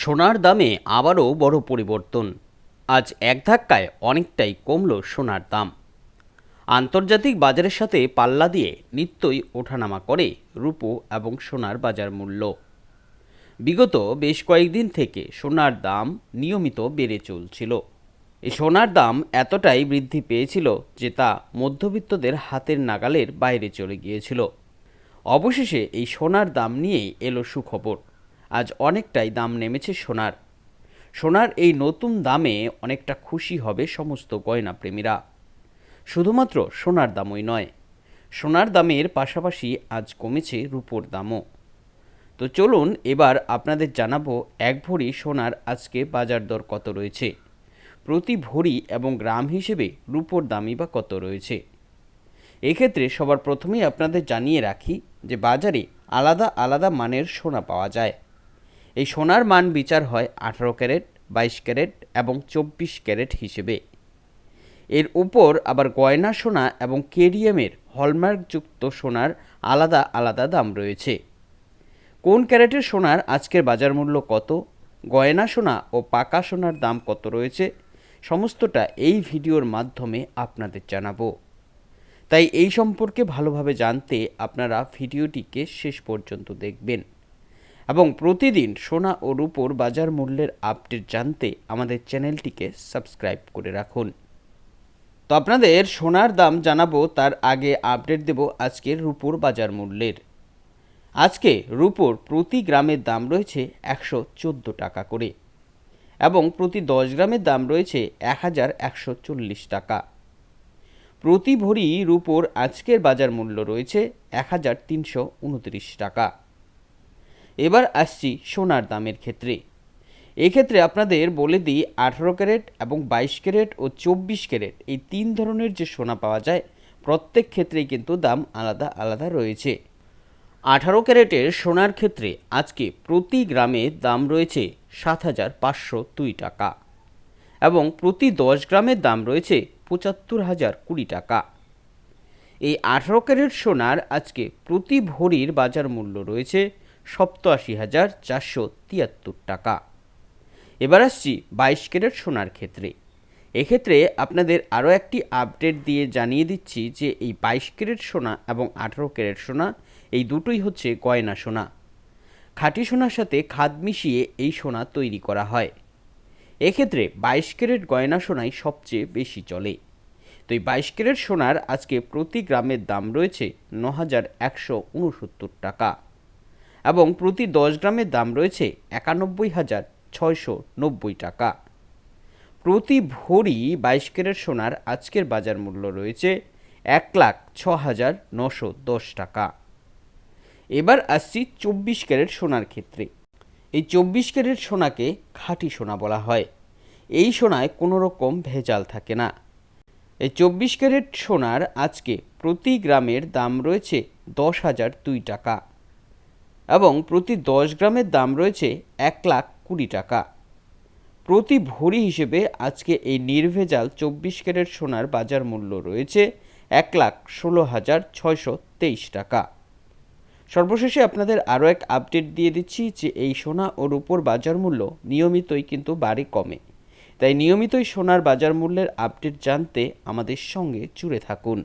সোনার দামে আবারও বড় পরিবর্তন। আজ এক ধাক্কায় অনেকটাই কমল সোনার দাম। আন্তর্জাতিক বাজারের সাথে পাল্লা দিয়ে নিত্যই ওঠানামা করে রূপো এবং সোনার বাজার মূল্য। বিগত বেশ কয়েকদিন থেকে সোনার দাম নিয়মিত বেড়ে চলছিল। এই সোনার দাম এতটাই বৃদ্ধি পেয়েছিল যে তা মধ্যবিত্তদের হাতের নাগালের বাইরে চলে গিয়েছিল। অবশেষে এই সোনার দাম নিয়েই এলো সুখবর। আজ অনেকটাই দাম নেমেছে সোনার। সোনার এই নতুন দামে অনেকটা খুশি হবে সমস্ত গয়না প্রেমীরা শুধুমাত্র সোনার দামই নয়, সোনার দামের পাশাপাশি আজ কমেছে রূপোর দামও। তো চলুন এবার আপনাদের জানাব এক ভরি সোনার আজকে বাজার দর কত রয়েছে, প্রতি ভরি এবং গ্রাম হিসেবে রূপোর দামই বা কত রয়েছে। এক্ষেত্রে সবার প্রথমেই আপনাদের জানিয়ে রাখি যে বাজারে আলাদা আলাদা মানের সোনা পাওয়া যায়। এই সোনার মান বিচার হয় আঠারো ক্যারেট, বাইশ ক্যারেট এবং চব্বিশ ক্যারেট হিসেবে। এর উপর আবার গয়না সোনা এবং কেডিএমের হলমার্কযুক্ত সোনার আলাদা আলাদা দাম রয়েছে। কোন ক্যারেটের সোনার আজকের বাজার মূল্য কত, গয়না সোনা ও পাকা সোনার দাম কত রয়েছে, সমস্তটা এই ভিডিওর মাধ্যমে আপনাদের জানাব। তাই এই সম্পর্কে ভালোভাবে জানতে আপনারা ভিডিওটিকে শেষ পর্যন্ত দেখবেন। এবং প্রতিদিন সোনা ও রূপোর বাজার মূল্যের আপডেট জানতে আমাদের চ্যানেলটিকে সাবস্ক্রাইব করে রাখুন। তো আপনাদের সোনার দাম জানাব, তার আগে আপডেট দেব আজকের রূপোর বাজার মূল্যের। আজকে রূপোর প্রতি গ্রামের দাম রয়েছে একশো চোদ্দ টাকা করে এবং প্রতি দশ গ্রামের দাম রয়েছে এক হাজার একশো চল্লিশ টাকা। প্রতি ভরি রূপোর আজকের বাজার মূল্য রয়েছে এক হাজার তিনশো উনত্রিশ টাকা। এবার আসছি সোনার দামের ক্ষেত্রে। এক্ষেত্রে আপনাদের বলে দিই, আঠারো ক্যারেট এবং বাইশ ক্যারেট ও চব্বিশ ক্যারেট এই তিন ধরনের যে সোনা পাওয়া যায়, প্রত্যেক ক্ষেত্রেই কিন্তু দাম আলাদা আলাদা রয়েছে। আঠারো ক্যারেটের সোনার ক্ষেত্রে আজকে প্রতি গ্রামে দাম রয়েছে সাত হাজার পাঁচশো দুই টাকা এবং প্রতি দশ গ্রামের দাম রয়েছে পঁচাত্তর হাজার কুড়ি টাকা। এই আঠারো ক্যারেট সোনার আজকে প্রতি ভরির বাজার মূল্য রয়েছে সপ্তআশি হাজার চারশো তিয়াত্তর টাকা। এবার আসছি বাইশ ক্যারেট সোনার ক্ষেত্রে। এক্ষেত্রে আপনাদের আরও একটি আপডেট দিয়ে জানিয়ে দিচ্ছি যে এই বাইশ ক্যারেট সোনা এবং আঠারো ক্যারেট সোনা, এই দুটোই হচ্ছে গয়না সোনা। খাঁটি সোনার সাথে খাদ মিশিয়ে এই সোনা তৈরি করা হয়। এক্ষেত্রে বাইশ ক্যারেট গয়না সোনাই সবচেয়ে বেশি চলে। তো এই বাইশ ক্যারেট সোনার আজকে প্রতি গ্রামের দাম রয়েছে ন হাজার একশো উনসত্তর টাকা। এবং প্রতি দশ গ্রামের দাম রয়েছে একানব্বই হাজার ছয়শো নব্বই টাকা। প্রতি ভরি বাইশ ক্যারেট সোনার আজকের বাজার মূল্য রয়েছে এক লাখ ছ হাজার নশো দশ টাকা। এবার আসছি চব্বিশ ক্যারেট সোনার ক্ষেত্রে। এই চব্বিশ ক্যারেট সোনাকে খাঁটি সোনা বলা হয়। এই সোনায় কোনো রকম ভেজাল থাকে না। এই চব্বিশ ক্যারেট সোনার আজকে প্রতি গ্রামের দাম রয়েছে দশ হাজার দুই টাকা। এবং প্রতি দশ গ্রামের দাম রয়েছে এক লাখ কুড়ি টাকা। প্রতি ভরি হিসেবে আজকে এই নির্ভেজাল চব্বিশ ক্যারেট সোনার বাজার মূল্য রয়েছে এক লাখ ষোলো হাজার ছয়শো তেইশ টাকা। সর্বশেষে আপনাদের আরও এক আপডেট দিয়ে দিচ্ছি যে এই সোনা ও রূপোর বাজার মূল্য নিয়মিতই কিন্তু বাড়ে কমে। তাই নিয়মিতই সোনার বাজার মূল্যের আপডেট জানতে আমাদের সঙ্গে জুড়ে থাকুন।